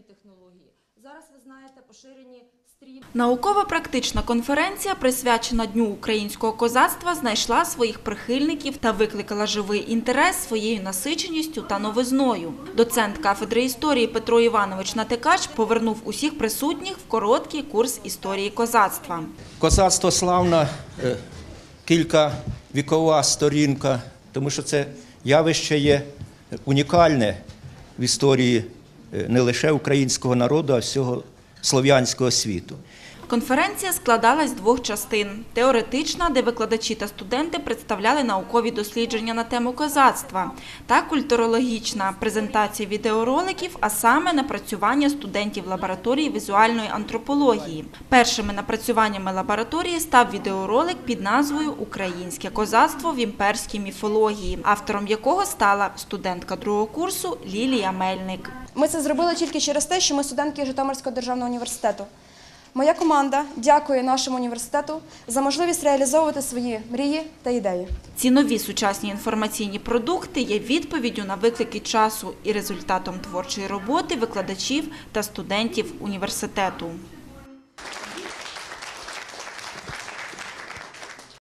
технології. Зараз ви знаєте поширені стрім. Наукова-практична конференція, присвячена Дню українського козацтва, знайшла своїх прихильників та викликала живий інтерес своєю насиченістю та новизною. Доцент кафедри історії Петро Іванович Натикач повернув усіх присутніх в короткий курс історії козацтва. Козацтво славна е, кількавікова сторінка, тому що це явище є унікальне в історії не лише українського народу, а всього слов'янського світу. Конференція складалась з двох частин: теоретична, де викладачі та студенти представляли наукові дослідження на тему козацтва, та культурологічна презентація відеороликів, а саме напрацювання студентів лабораторії візуальної антропології. Першими напрацюваннями лабораторії став відеоролик під назвою Українське козацтво в імперській міфології, автором якого стала студентка другого курсу Лілія Мельник. Ми це зробили тільки через те, що ми студентки Житомирського державного університету. Моя команда дякує нашому університету за можливість реалізовувати свої мрії та ідеї. Ці нові сучасні інформаційні продукти є відповіддю на виклики часу і результатом творчої роботи викладачів та студентів університету.